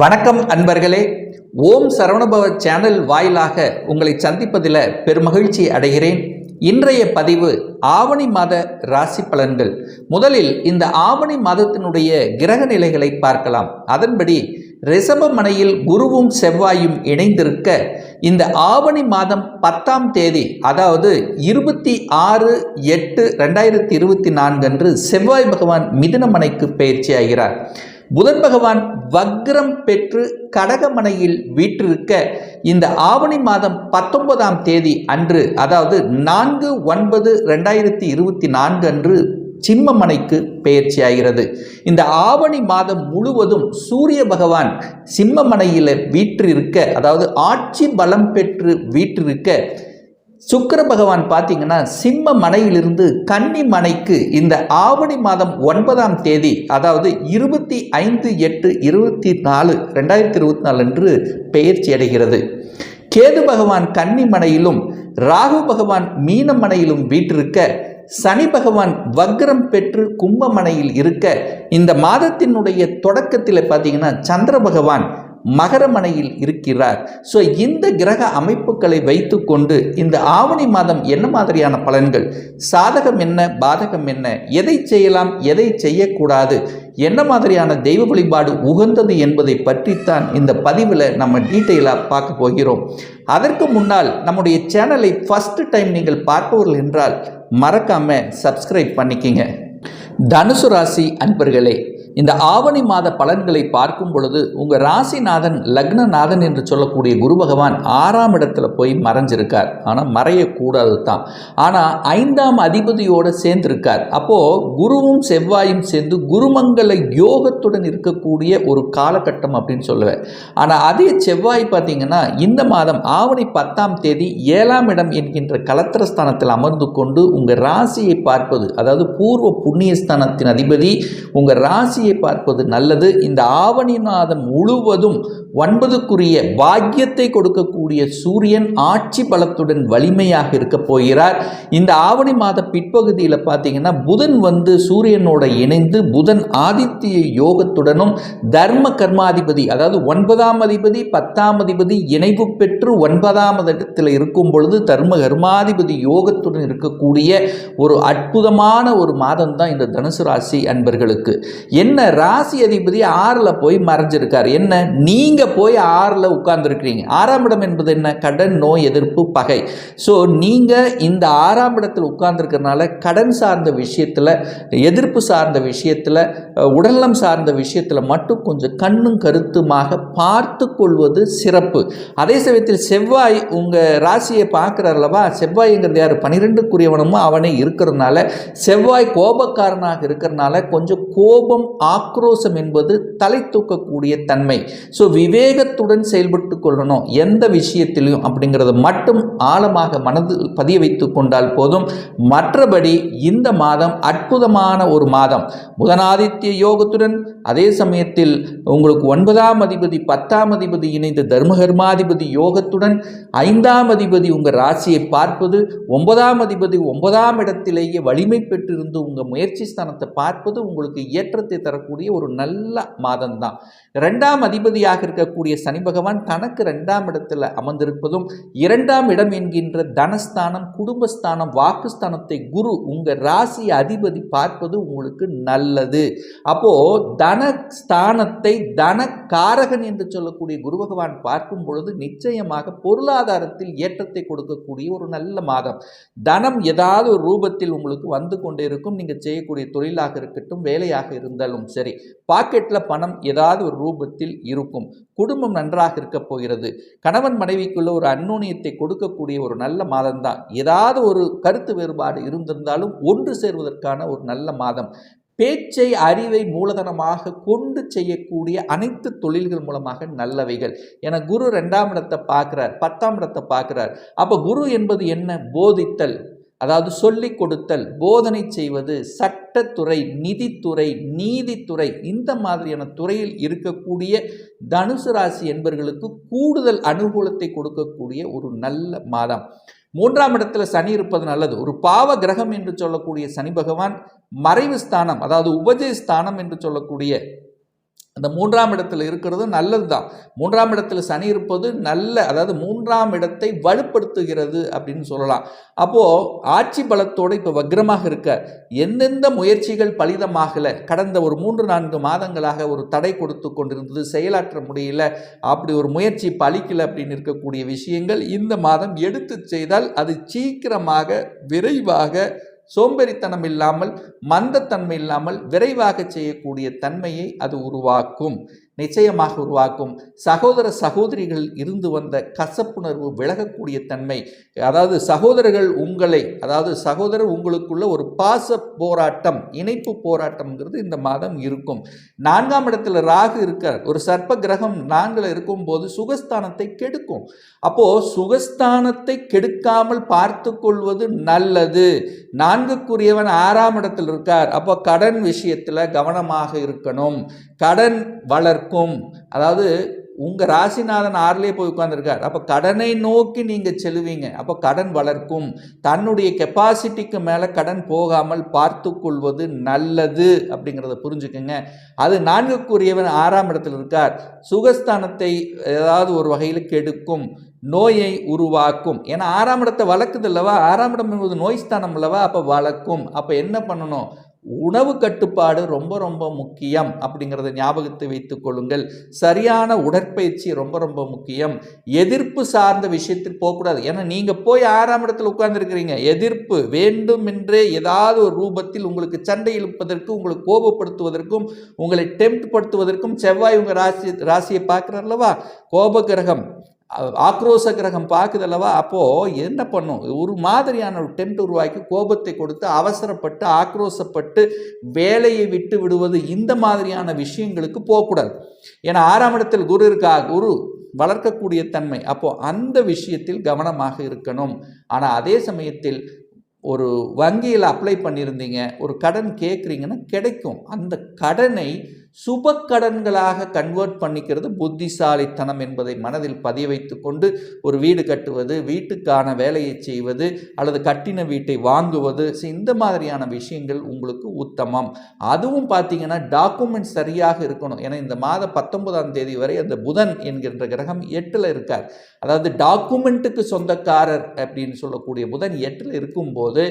வணக்கம் அன்பர்களே. ஓம் சரவணபவ சேனல் வாயிலாக உங்களை சந்திப்பதில் பெருமகிழ்ச்சி அடைகிறேன். இன்றைய பதிவு ஆவணி மாத ராசி பலன்கள். முதலில் இந்த ஆவணி மாதத்தினுடைய கிரக நிலைகளை பார்க்கலாம். அதன்படி ரிஷபமனையில் குருவும் செவ்வாயும் இணைந்திருக்க இந்த ஆவணி மாதம் பத்தாம் தேதி அதாவது இருபத்தி ஆறு எட்டு ரெண்டாயிரத்தி இருபத்தி நான்கு அன்று செவ்வாய் பகவான் மிதுனமனைக்கு பயிற்சியாகிறார். புதன் பகவான் வக்ரம் பெற்று கடகமனையில் வீற்றிருக்க இந்த ஆவணி மாதம் பத்தொன்பதாம் தேதி அன்று அதாவது நான்கு ஒன்பது ரெண்டாயிரத்தி இருபத்தி நான்கு அன்று சிம்மமனைக்கு பெயர்ச்சியாகிறது. இந்த ஆவணி மாதம் முழுவதும் சூரிய பகவான் சிம்மமனையில் வீற்றிருக்க அதாவது ஆட்சி பலம் பெற்று வீற்றிருக்க சுக்கர பகவான் பார்த்தீங்கன்னா சிம்ம மனையிலிருந்து கன்னி மனைக்கு இந்த ஆவணி மாதம் ஒன்பதாம் தேதி அதாவது இருபத்தி ஐந்து எட்டு இருபத்தி நாலு ரெண்டாயிரத்தி இருபத்தி நாலு அன்று பெயர்ச்சி அடைகிறது. கேது பகவான் கன்னி மனையிலும் ராகு பகவான் மீன மனையிலும் வீற்றிருக்க சனி பகவான் வக்ரம் பெற்று கும்பமனையில் இருக்க இந்த மாதத்தினுடைய தொடக்கத்தில் பார்த்தீங்கன்னா சந்திர பகவான் மகரமனையில் இருக்கிறார். ஸோ இந்த கிரக அமைப்புகளை வைத்துக்கொண்டு இந்த ஆவணி மாதம் என்ன மாதிரியான பலன்கள்? சாதகம் என்ன? பாதகம் என்ன? எதை செய்யலாம்? எதை செய்யக்கூடாது? என்ன மாதிரியான தெய்வ வழிபாடு உகந்தது என்பதை பற்றித்தான் இந்த பதிவில் நம்ம டீட்டெயிலாக பார்க்க போகிறோம். அதற்கு முன்னால் நம்முடைய சேனலை ஃபஸ்ட்டு டைம் நீங்கள் பார்ப்பவர்கள் என்றால் மறக்காமல் சப்ஸ்கிரைப் பண்ணிக்கிங்க. தனுசு ராசி அன்பர்களே இந்த ஆவணி மாத பலன்களை பார்க்கும் பொழுது உங்கள் ராசிநாதன் லக்னநாதன் என்று சொல்லக்கூடிய குரு பகவான் ஆறாம் இடத்துல போய் மறைஞ்சிருக்கார். ஆனால் மறையக்கூடாது தான் ஆனால் ஐந்தாம் அதிபதியோடு சேர்ந்திருக்கார். அப்போது குருவும் செவ்வாயும் சேர்ந்து குருமங்கல யோகத்துடன் இருக்கக்கூடிய ஒரு காலகட்டம் அப்படின்னு சொல்லுவேன். ஆனால் அதே செவ்வாய் பார்த்தீங்கன்னா இந்த மாதம் ஆவணி பத்தாம் தேதி ஏழாம் இடம் என்கின்ற கலத்திரஸ்தானத்தில் அமர்ந்து கொண்டு உங்கள் ராசியை பார்ப்பது அதாவது பூர்வ புண்ணியஸ்தானத்தின் அதிபதி உங்கள் ராசியை பார்ப்பது நல்லது. இந்த ஆவணி மாதம் முழுவதும் ஒன்பதுக்குரிய பாக்கியத்தை கொடுக்கக்கூடிய சூரியன் ஆட்சி பலத்துடன் வலிமையாக இருக்க போகிறார். இந்த ஆவணி மாத பிற்பகுதியில் பார்த்தீங்கன்னா புதன் வந்து சூரியனோட இணைந்து புதன் ஆதித்ய யோகத்துடனும் தர்ம கர்மாதிபதி அதாவது ஒன்பதாம் அதிபதி பத்தாம் அதிபதி இணைவு பெற்று ஒன்பதாம் இடத்தில் இருக்கும் பொழுது தர்ம கர்மாதிபதி யோகத்துடன் இருக்கக்கூடிய ஒரு அற்புதமான ஒரு மாதம் தான் இந்த தனுசு ராசி அன்பர்களுக்கு. என்ன என்ன ராசி அதிபதி ஆறில் போய் மறைஞ்சிருக்கார்? என்ன? நீங்கள் போய் ஆறில் உட்கார்ந்துருக்கிறீங்க. ஆறாம் இடம் என்பது என்ன? கடன் நோய் எதிர்ப்பு பகை. ஸோ நீங்கள் இந்த ஆறாம் இடத்தில் உட்கார்ந்துருக்கிறனால கடன் சார்ந்த விஷயத்தில் எதிர்ப்பு சார்ந்த விஷயத்தில் உடல்நலம் சார்ந்த விஷயத்தில் மட்டும் கொஞ்சம் கண்ணும் கருத்துமாக பார்த்து கொள்வது சிறப்பு. அதே சமயத்தில் செவ்வாய் உங்கள் ராசியை பார்க்குறாருலவா செவ்வாய்ங்கிறது யார்? பனிரெண்டுக்குரியவனமோ அவனே இருக்கிறதுனால செவ்வாய் கோபக்காரனாக இருக்கிறனால கொஞ்சம் கோபம் ஆக்ரோஷம் என்பது தலை தூக்கக்கூடிய தன்மை. ஸோ விவேகத்துடன் செயல்பட்டு கொள்ளணும். எந்த விஷயத்திலையும் அப்படிங்கிறத மட்டும் ஆழமாக மனதில் பதிய வைத்து கொண்டால் போதும். மற்றபடி இந்த மாதம் அற்புதமான ஒரு மாதம். புதனாதித்ய யோகத்துடன் அதே சமயத்தில் உங்களுக்கு ஒன்பதாம் அதிபதி பத்தாம் அதிபதி இணைந்த தர்மகர்மாதிபதி யோகத்துடன் ஐந்தாம் அதிபதி உங்கள் ராசியை பார்ப்பது ஒன்பதாம் அதிபதி ஒன்பதாம் இடத்திலேயே வலிமை பெற்றிருந்து உங்கள் முயற்சி ஸ்தானத்தை பார்ப்பது உங்களுக்கு ஏற்றத்தை தரக்கூடிய ஒரு நல்ல மாதம்தான். ரெண்டாம் அதிபதியாக இருக்கக்கூடிய சனி பகவான் தனக்கு ரெண்டாம் இடத்துல அமர்ந்திருப்பதும் இரண்டாம் இடம் என்கின்ற தனஸ்தானம் குடும்பஸ்தானம் வாக்குஸ்தானத்தை குரு உங்கள் ராசி அதிபதி பார்ப்பது உங்களுக்கு நல்லது. அப்போ தனஸ்தானத்தை தன காரகன் என்று சொல்லக்கூடிய குரு பகவான் பார்க்கும் பொழுது நிச்சயமாக பொருளாதாரத்தில் ஏற்றத்தை கொடுக்கக்கூடிய ஒரு நல்ல மாதம். தனம் ஏதாவது ஒரு ரூபத்தில் உங்களுக்கு வந்து கொண்டே இருக்கும். நீங்கள் செய்யக்கூடிய தொழிலாக இருக்கட்டும் வேலையாக செலவும் சரி பாக்கெட்டில் பணம் ஏதாவது ஒரு ரூபத்தில் இருக்கும். குடும்பம் நன்றாக இருக்க போகிறது. கணவன் மனைவிக்குள்ள ஒரு அந்நுண்ணியத்தை கொடுக்கக்கூடிய ஒரு நல்ல மாதம்தான். ஏதாவது ஒரு கருத்து வேறுபாடு இருந்திருந்தாலும் ஒன்று சேர்வதற்கான ஒரு நல்ல மாதம். பேச்சை அறிவை மூலதனமாக கொண்டு செய்யக்கூடிய அனைத்து தொழில்கள் மூலமாக நல்லவைகள். என குரு ரெண்டாம் இடத்தை பார்க்குறார் பத்தாம் இடத்தை பார்க்குறார். அப்போ குரு என்பது என்ன? போதித்தல். அதாவது சொல்லிக் கொடுத்தல் போதனை செய்வது சட்டத்துறை நிதித்துறை நீதித்துறை இந்த மாதிரியான துறையில் இருக்கக்கூடிய தனுசு ராசி என்பவர்களுக்கு கூடுதல் அனுகூலத்தை கொடுக்கக்கூடிய ஒரு நல்ல மாதம். மூன்றாம் இடத்துல சனி இருப்பது நல்லது. ஒரு பாவ கிரகம் என்று சொல்லக்கூடிய சனி பகவான் மறைவு ஸ்தானம் அதாவது உபஜய ஸ்தானம் என்று சொல்லக்கூடிய அந்த மூன்றாம் இடத்துல இருக்கிறது நல்லது தான் மூன்றாம் இடத்துல சனி இருப்பது நல்ல அதாவது மூன்றாம் இடத்தை வலுப்படுத்துகிறது அப்படின்னு சொல்லலாம். அப்போது ஆட்சி பலத்தோடு இப்போ வக்ரமாக இருக்க எந்தெந்த முயற்சிகள் பலிதமாகலை கடந்த ஒரு மூன்று நான்கு மாதங்களாக ஒரு தடை கொடுத்து கொண்டிருந்தது செயலாற்ற முடியல அப்படி ஒரு முயற்சி பலிக்கலை அப்படின்னு இருக்கக்கூடிய விஷயங்கள் இந்த மாதம் எடுத்து செய்தால் அது சீக்கிரமாக விரைவாக சோம்பேறித்தனம் இல்லாமல் மந்தத்தன்மை இல்லாமல் விரைவாக செய்யக்கூடிய தன்மையை அது உருவாக்கும். நிச்சயமாக உருவாக்கும். சகோதர சகோதரிகள் இருந்து வந்த கசப்புணர்வு விலகக்கூடிய தன்மை. அதாவது சகோதரர்கள் உங்களை அதாவது சகோதரர் உங்களுக்குள்ள ஒரு பாச போராட்டம் இணைப்பு போராட்டம்ங்கிறது இந்த மாதம் இருக்கும். நான்காம் இடத்துல ராகு இருக்கார். ஒரு சர்ப்ப கிரகம் நான்கில் இருக்கும்போது சுகஸ்தானத்தை கெடுக்கும். அப்போ சுகஸ்தானத்தை கெடுக்காமல் பார்த்து கொள்வது நல்லது. நான்குக்குரியவன் ஆறாம் இடத்தில் இருக்கார். அப்போ கடன் விஷயத்தில் கவனமாக இருக்கணும். கடன் வளர்க்கும். அதாவது உங்கள் ராசிநாதன் ஆறுலேயே போய் உட்காந்துருக்கார் அப்போ கடனை நோக்கி நீங்கள் செல்வீங்க. அப்போ கடன் வளர்க்கும். தன்னுடைய கெப்பாசிட்டிக்கு மேலே கடன் போகாமல் பார்த்து கொள்வது நல்லது அப்படிங்கிறத புரிஞ்சுக்கோங்க. அது நான்குக்குரியவன் ஆறாம் இடத்தில் இருக்கார். சுகஸ்தானத்தை ஏதாவது ஒரு வகையில் கெடுக்கும். நோயை உருவாக்கும். ஏன்னா ஆறாம் இடத்தை வளர்க்குது இல்லவா ஆறாம் இடம் என்பது நோய் ஸ்தானம் அல்லவா? அப்போ வளர்க்கும். அப்போ என்ன பண்ணணும்? உணவு கட்டுப்பாடு ரொம்ப ரொம்ப முக்கியம் அப்படிங்கிறத ஞாபகத்தை வைத்துக் கொள்ளுங்கள். சரியான உடற்பயிற்சி ரொம்ப ரொம்ப முக்கியம். எதிர்ப்பு சார்ந்த விஷயத்தில் போகக்கூடாது. ஏன்னா நீங்கள் போய் ஆறாம் இடத்துல உட்கார்ந்துருக்கிறீங்க. எதிர்ப்பு வேண்டுமென்றே ஏதாவது ஒரு ரூபத்தில் உங்களுக்கு சண்டை இழுப்பதற்கு உங்களுக்கு கோபப்படுத்துவதற்கும் உங்களை டெம்ட் படுத்துவதற்கும் செவ்வாய் உங்கள் ராசி ராசியை பார்க்குறாருல்லவா அல்லவா? கிரகம். ஆக்ரோச கிரகம் பார்க்குதல்லவா? அப்போது என்ன பண்ணும்? ஒரு மாதிரியான ஒரு டெம்ட் உருவாக்கி கோபத்தை கொடுத்து அவசரப்பட்டு ஆக்ரோசப்பட்டு வேலையை விட்டு விடுவது இந்த மாதிரியான விஷயங்களுக்கு போகக்கூடாது. ஏன்னா ஆறாம் இடத்தில் குரு இருக்கா? குரு வளர்க்கக்கூடிய தன்மை. அப்போது அந்த விஷயத்தில் கவனமாக இருக்கணும். ஆனால் அதே சமயத்தில் ஒரு வங்கியில் அப்ளை பண்ணியிருந்தீங்க ஒரு கடன் கேட்குறீங்கன்னா கிடைக்கும். அந்த கடனை சுப கடன்களாக கன்வெர்ட் பண்ணிக்கிறது புத்திசாலித்தனம் என்பதை மனதில் பதிய வைத்து கொண்டு ஒரு வீடு கட்டுவது வீட்டுக்கான வேலையை செய்வது அல்லது கட்டின வீட்டை வாங்குவது இந்த மாதிரியான விஷயங்கள் உங்களுக்கு உத்தமம். அதுவும் பார்த்தீங்கன்னா டாக்குமெண்ட் சரியாக இருக்கணும். ஏன்னா இந்த மாதம் பத்தொன்பதாம் தேதி வரை அந்த புதன் என்கின்ற கிரகம் எட்டில் இருக்கார். அதாவது டாக்குமெண்ட்டுக்கு சொந்தக்காரர் அப்படின்னு சொல்லக்கூடிய புதன் எட்டில் இருக்கும்போது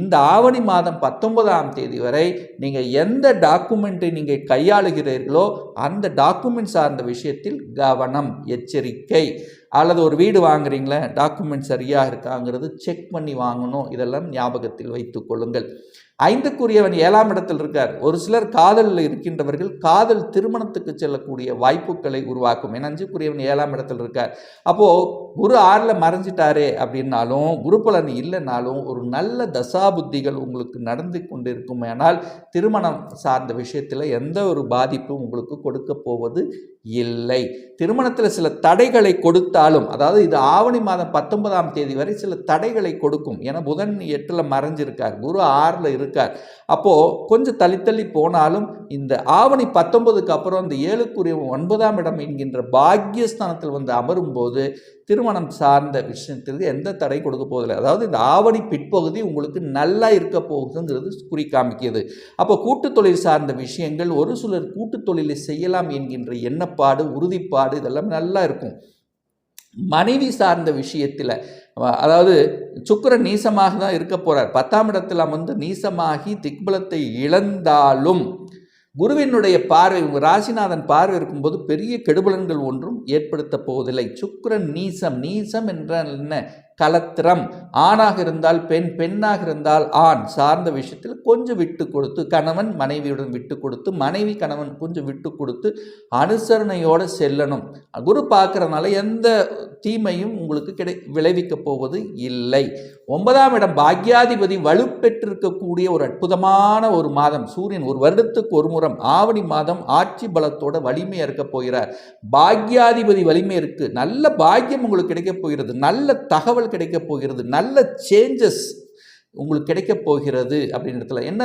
இந்த ஆவணி மாதம் பத்தொன்பதாம் தேதி வரை நீங்கள் எந்த டாக்குமெண்ட்டை நீங்கள் கையாளுகிறீர்களோ அந்த டாக்குமெண்ட் சார்ந்த விஷயத்தில் கவனம் எச்சரிக்கை. அல்லது ஒரு வீடு வாங்குறீங்களே டாக்குமெண்ட் சரியாக இருக்காங்கிறது செக் பண்ணி வாங்கணும். இதெல்லாம் ஞாபகத்தில் வைத்து கொள்ளுங்கள். ஐந்துக்குரியவன் ஏழாம் இடத்தில் இருக்கார். ஒரு சிலர் காதலில் இருக்கின்றவர்கள் காதல் திருமணத்துக்கு செல்லக்கூடிய வாய்ப்புகளை உருவாக்கும். ஏன்னா அஞ்சுக்குரியவன் ஏழாம் இடத்தில் இருக்கார். அப்போது குரு ஆறில் மறைஞ்சிட்டாரே அப்படின்னாலும் குரு பலன் இல்லைனாலும் ஒரு நல்ல தசாபுத்திகள் உங்களுக்கு நடந்து கொண்டு இருக்குமேனால் திருமணம் சார்ந்த விஷயத்தில் எந்த ஒரு பாதிப்பும் உங்களுக்கு கொடுக்க போவது இல்லை. திருமணத்தில் சில தடைகளை கொடுத்தாலும் அதாவது இது ஆவணி மாதம் பத்தொன்பதாம் தேதி வரை சில தடைகளை கொடுக்கும். ஏன்னா புதன் எட்டில் மறைஞ்சிருக்கார். குரு ஆறில் இருக்கார். அப்போது கொஞ்சம் தள்ளி போனாலும் இந்த ஆவணி பத்தொன்பதுக்கு அப்புறம் இந்த ஏழுக்குரிய ஒன்பதாம் இடம் என்கின்ற பாக்யஸ்தானத்தில் வந்து அமரும்போது திருமணம் சார்ந்த விஷயத்திற்கு எந்த தடை கொடுக்க போவதில்லை. அதாவது இந்த ஆவணி பிற்பகுதி உங்களுக்கு நல்லா இருக்க போகுதுங்கிறது குறி காமிக்கிறது. அப்போ கூட்டு தொழில் சார்ந்த விஷயங்கள் ஒரு சிலர் கூட்டு தொழிலை செய்யலாம் என்கின்ற எண்ணப்பாடு உறுதிப்பாடு இதெல்லாம் நல்லா இருக்கும். மனைவி சார்ந்த விஷயத்தில் அதாவது சுக்கரன் நீசமாக தான் இருக்க போகிறார் பத்தாம் இடத்தில் அமர்ந்து நீசமாகி திக்பலத்தை இழந்தாலும் குருவினுடைய பார்வை உங்கள் ராசிநாதன் பார்வை இருக்கும்போது பெரிய கெடுபலன்கள் ஒன்றும் ஏற்படுத்த போவதில்லை. சுக்கரன் நீசம் நீசம் என்றால் என்ன? கலத்திரம் ஆணாக இருந்தால் பெண் பெண்ணாக இருந்தால் ஆண். சார்ந்த விஷயத்தில் கொஞ்சம் விட்டு கொடுத்து கணவன் மனைவியுடன் விட்டு கொடுத்து மனைவி கணவன் கொஞ்சம் விட்டு கொடுத்து அனுசரணையோடு செல்லணும். குரு பார்க்குறதுனால எந்த தீமையும் உங்களுக்கு கிடை விளைவிக்க போவது இல்லை. ஒன்பதாம் இடம் பாக்யாதிபதி வலுப்பெற்றிருக்கக்கூடிய ஒரு அற்புதமான ஒரு மாதம். சூரியன் ஒரு வருடத்துக்கு ஒரு முறம் ஆவணி மாதம் ஆட்சி பலத்தோட வலிமையாக இருக்க போகிறார். பாக்யாதிபதி வலிமை இருக்குது நல்ல பாக்கியம் உங்களுக்கு கிடைக்கப் போகிறது. நல்ல தகவல் கிடைக்கப் போகிறது. நல்ல சேஞ்சஸ் உங்களுக்கு கிடைக்கப் போகிறது அப்படின்றதுல என்ன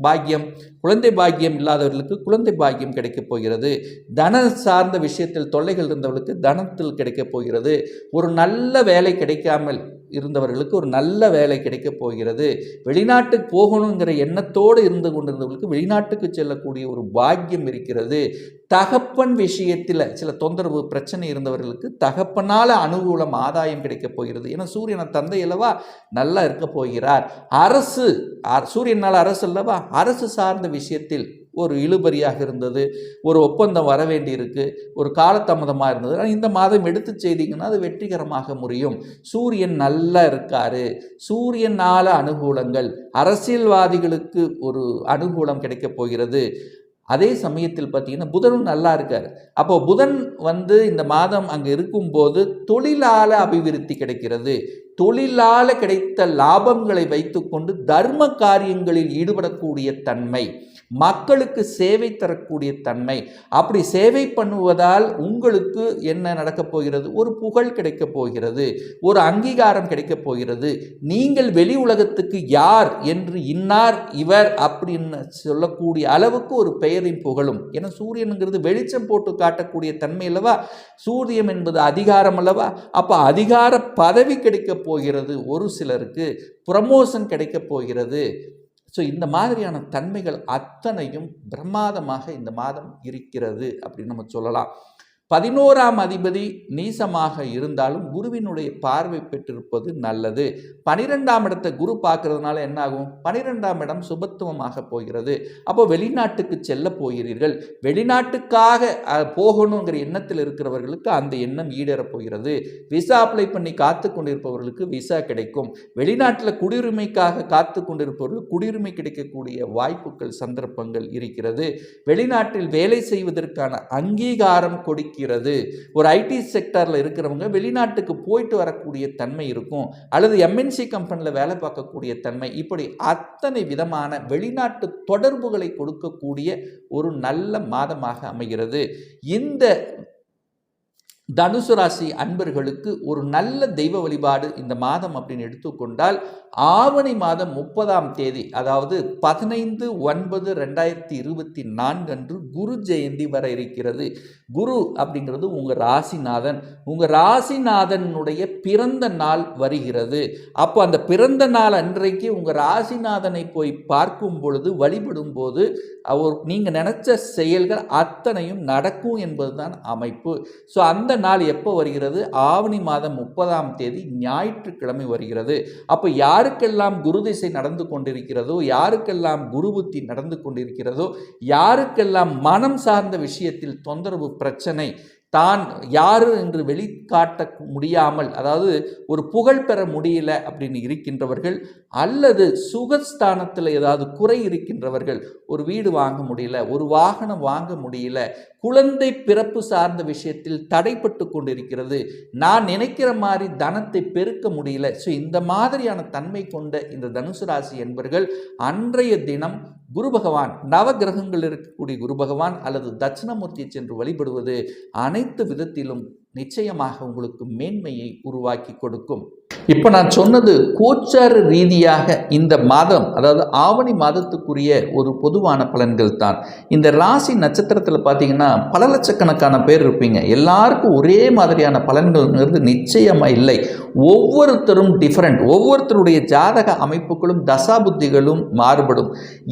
பாக்கியம் குழந்தை பாக்கியம் இல்லாதவர்களுக்கு குழந்தை பாக்கியம் கிடைக்கப் போகிறது. தன சார்ந்த விஷயத்தில் தொல்லைகள் இருந்தவர்களுக்கு தனத்தில் கிடைக்கப் போகிறது. ஒரு நல்ல வேலை கிடைக்காமல் இருந்தவர்களுக்கு ஒரு நல்ல வேலை கிடைக்கப் போகிறது. வெளிநாட்டுக்கு போகணுங்கிற எண்ணத்தோடு இருந்து கொண்டிருந்தவர்களுக்கு வெளிநாட்டுக்கு செல்லக்கூடிய ஒரு பாக்கியம் இருக்கிறது. தகப்பன் விஷயத்தில் சில தொந்தரவு பிரச்சனை இருந்தவர்களுக்கு தகப்பனால் அனுகூலம் ஆதாயம் கிடைக்கப் போகிறது. ஏன்னா சூரியனை தந்தை அல்லவா நல்லா இருக்க போகிறார். அரசு சூரியனால் அரசு அல்லவா? அரசு சார்ந்த விஷயத்தில் ஒரு இழுபறியாக இருந்தது ஒரு ஒப்பந்தம் வர வேண்டியிருக்கு ஒரு காலதாமதமாக இருந்தது. இந்த மாதம் எடுத்து செய்தீங்கன்னா அது வெற்றிகரமாக முடியும் சூரியன் நல்லா இருக்காரு. சூரியனால அனுகூலங்கள் அரசியல்வாதிகளுக்கு ஒரு அனுகூலம் கிடைக்கப் போகிறது. அதே சமயத்தில் பார்த்தீங்கன்னா புதனும் நல்லா இருக்கார். அப்போ புதன் வந்து இந்த மாதம் அங்கே இருக்கும்போது தொழிலால அபிவிருத்தி கிடைக்கிறது. தொழிலால கிடைத்த லாபங்களை வைத்துக்கொண்டு தர்ம காரியங்களில் ஈடுபடக்கூடிய தன்மை. மக்களுக்கு சேவை தரக்கூடிய தன்மை. அப்படி சேவை பண்ணுவதால் உங்களுக்கு என்ன நடக்கப் போகிறது? ஒரு புகழ் கிடைக்கப் போகிறது. ஒரு அங்கீகாரம் கிடைக்கப் போகிறது. நீங்கள் வெளி உலகத்துக்கு யார் என்று இன்னார் இவர் அப்படின்னு சொல்லக்கூடிய அளவுக்கு ஒரு பெயரின் புகழும். ஏன்னா சூரியனுங்கிறது வெளிச்சம் போட்டு காட்டக்கூடிய தன்மை அல்லவா? சூரியன் என்பது அதிகாரம் அல்லவா? அப்போ அதிகார பதவி கிடைக்கப் போகிறது ஒரு சிலருக்கு. ப்ரமோஷன் கிடைக்கப் போகிறது. ஸோ இந்த மாதிரியான தன்மைகள் அத்தனையும் பிரமாதமாக இந்த மாதம் இருக்கிறது அப்படின்னு நம்ம சொல்லலாம். பதினோராம் அதிபதி நீசமாக இருந்தாலும் குருவினுடைய பார்வை பெற்றிருப்பது நல்லது. பனிரெண்டாம் இடத்தை குரு பார்க்கறதுனால என்ன ஆகும் பனிரெண்டாம் இடம் சுபத்துவமாக போகிறது. அப்போ வெளிநாட்டுக்கு செல்ல போகிறீர்கள். வெளிநாட்டுக்காக போகணுங்கிற எண்ணத்தில் இருக்கிறவர்களுக்கு அந்த எண்ணம் ஈடேறப் போகிறது. விசா அப்ளை பண்ணி காத்து கொண்டிருப்பவர்களுக்கு விசா கிடைக்கும். வெளிநாட்டில் குடியுரிமைக்காக காத்து கொண்டிருப்பவர்களுக்கு குடியுரிமை கிடைக்கக்கூடிய வாய்ப்புகள் சந்தர்ப்பங்கள் இருக்கிறது. வெளிநாட்டில் வேலை செய்வதற்கான அங்கீகாரம் இருக்கிறது. ஒரு ஐடி செக்டாரில் இருக்கிறவங்க வெளிநாட்டுக்கு போயிட்டு வரக்கூடிய தன்மை இருக்கும். அல்லது எம்என்சி கம்பெனியில் வேலை பார்க்கக்கூடிய தன்மை. இப்படி அத்தனை விதமான வெளிநாட்டு தொடர்புகளை கொடுக்கக்கூடிய ஒரு நல்ல மாதமாக அமைகிறது. இந்த தனுசு ராசி அன்பர்களுக்கு ஒரு நல்ல தெய்வ வழிபாடு இந்த மாதம் அப்படின்னு எடுத்துக்கொண்டால் ஆவணி மாதம் முப்பதாம் தேதி அதாவது பதினைந்து ஒன்பது ரெண்டாயிரத்தி இருபத்தி நான்கு அன்று குரு ஜெயந்தி வர இருக்கிறது. குரு அப்படிங்கிறது உங்கள் ராசிநாதன். உங்கள் ராசிநாதனுடைய பிறந்த நாள் வருகிறது. அப்போ அந்த பிறந்த நாள் அன்றைக்கு உங்கள் ராசிநாதனை போய் பார்க்கும் பொழுது வழிபடும் போது அவர் நீங்கள் நினச்ச செயல்கள் அத்தனையும் நடக்கும் என்பதுதான் அமைப்பு. ஸோ அந்த நாள் எப்போ வருகிறது? ஆவணி மாதம் முப்பதாம் தேதி ஞாயிற்றுக்கிழமை வருகிறது. அப்போ யாருக்கெல்லாம் குரு திசை நடந்து கொண்டிருக்கிறதோ யாருக்கெல்லாம் குரு புத்தி நடந்து கொண்டிருக்கிறதோ யாருக்கெல்லாம் மனம் சார்ந்த விஷயத்தில் தொந்தரவு பிரச்சனை தான் யாரு என்று வெளிக்காட்ட முடியாமல் அதாவது ஒரு புகழ் பெற முடியல அப்படின்னு இருக்கின்றவர்கள் அல்லது சுகஸ்தானத்தில் ஏதாவது குறை இருக்கின்றவர்கள் ஒரு வீடு வாங்க முடியல ஒரு வாகனம் வாங்க முடியல குழந்தை பிறப்பு சார்ந்த விஷயத்தில் தடைப்பட்டு கொண்டிருக்கிறது. நான் நினைக்கிற மாதிரி தனத்தை பெருக்க முடியல. ஸோ இந்த மாதிரியான தன்மை கொண்ட இந்த தனுசு ராசி என்பர்கள் அன்றைய தினம் குரு பகவான் நவகிரகங்கள் இருக்கக்கூடிய குரு பகவான் அல்லது தட்சிணமூர்த்தியை சென்று வழிபடுவது அனைத்து விதத்திலும் நிச்சயமாக உங்களுக்கு மேன்மையை உருவாக்கி கொடுக்கும். இப்போ நான் சொன்னது கோச்சார ரீதியாக இந்த மாதம் அதாவது ஆவணி மாதத்துக்குரிய ஒரு பொதுவான பலன்கள் தான். இந்த ராசி நட்சத்திரத்தில் பார்த்தீங்கன்னா பல லட்சக்கணக்கான பேர் இருப்பீங்க. எல்லாருக்கும் ஒரே மாதிரியான பலன்கள்ங்கிறது நிச்சயமாக இல்லை. ஒவ்வொருத்தரும் டிஃப்ரெண்ட் ஒவ்வொருத்தருடைய ஜாதக அமைப்புகளும் தசாபுத்திகளும் மாறுபடும்.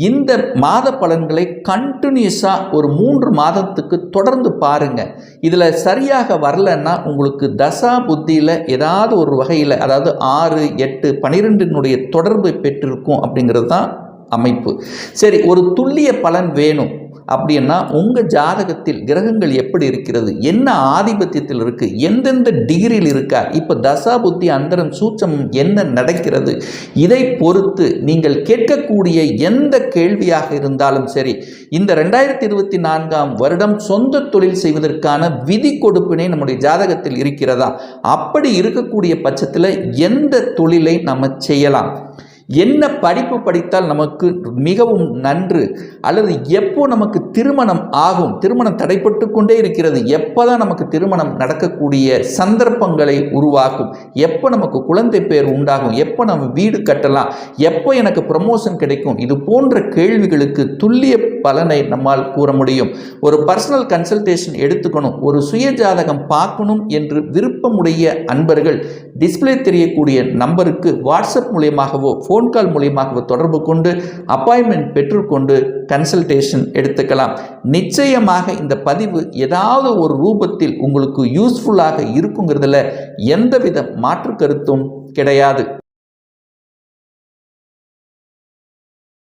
இந்த மாத பலன்களை கண்டினியூஸாக ஒரு மூன்று மாதத்துக்கு தொடர்ந்து பாருங்கள் இதில் சரியாக வரலன்னா உங்களுக்கு தசா புத்தியில் ஏதாவது ஒரு வகையில் அதாவது ஆறு எட்டு பனிரெண்டினுடைய தொடர்பை பெற்றிருக்கும் அப்படிங்கிறது தான் அமைப்பு. சரி ஒரு துல்லிய பலன் வேணும். அப்படின்னா உங்கள் ஜாதகத்தில் கிரகங்கள் எப்படி இருக்கிறது? என்ன ஆதிபத்தியத்தில் இருக்குது எந்தெந்த டிகிரியில் இருக்கா? இப்போ தசா புத்தி அந்தரம் சூட்சம் என்ன நடக்கிறது? இதை பொறுத்து நீங்கள் கேட்கக்கூடிய எந்த கேள்வியாக இருந்தாலும் சரி இந்த ரெண்டாயிரத்தி இருபத்தி நான்காம் வருடம் சொந்த தொழில் செய்வதற்கான விதி கொடுப்பினை நம்முடைய ஜாதகத்தில் இருக்கிறதா? அப்படி இருக்கக்கூடிய பட்சத்தில் எந்த தொழிலை நம்ம செய்யலாம்? என்ன படிப்பு படித்தால் நமக்கு மிகவும் நன்று அல்லது எப்போ நமக்கு திருமணம் ஆகும்? திருமணம் தடைப்பட்டு கொண்டே இருக்கிறது. எப்போ தான் நமக்கு திருமணம் நடக்கக்கூடிய சந்தர்ப்பங்களை உருவாக்கும்? எப்போ நமக்கு குழந்தை பேர் உண்டாகும்? எப்போ நம்ம வீடு கட்டலாம்? எப்போ எனக்கு ப்ரமோஷன் கிடைக்கும்? இது போன்ற கேள்விகளுக்கு துல்லிய பலனை நம்மால் கூற முடியும். ஒரு பர்சனல் கன்சல்டேஷன் எடுத்துக்கணும். ஒரு சுய ஜாதகம் பார்க்கணும் என்று விருப்பமுடைய அன்பர்கள் டிஸ்ப்ளே தெரியக்கூடிய நம்பருக்கு வாட்ஸ்அப் மூலியமாகவோ ஃபோன் கால் மூலியமாக தொடர்பு கொண்டு அப்பாயின்மெண்ட் பெற்றுக்கொண்டு கன்சல்டேஷன் எடுத்துக்கலாம். நிச்சயமாக இந்த பதிவு ஏதாவது ஒரு ரூபத்தில் உங்களுக்கு யூஸ்ஃபுல்லாக இருக்குங்கிறதுல எந்தவித மாற்று கருத்தும் கிடையாது.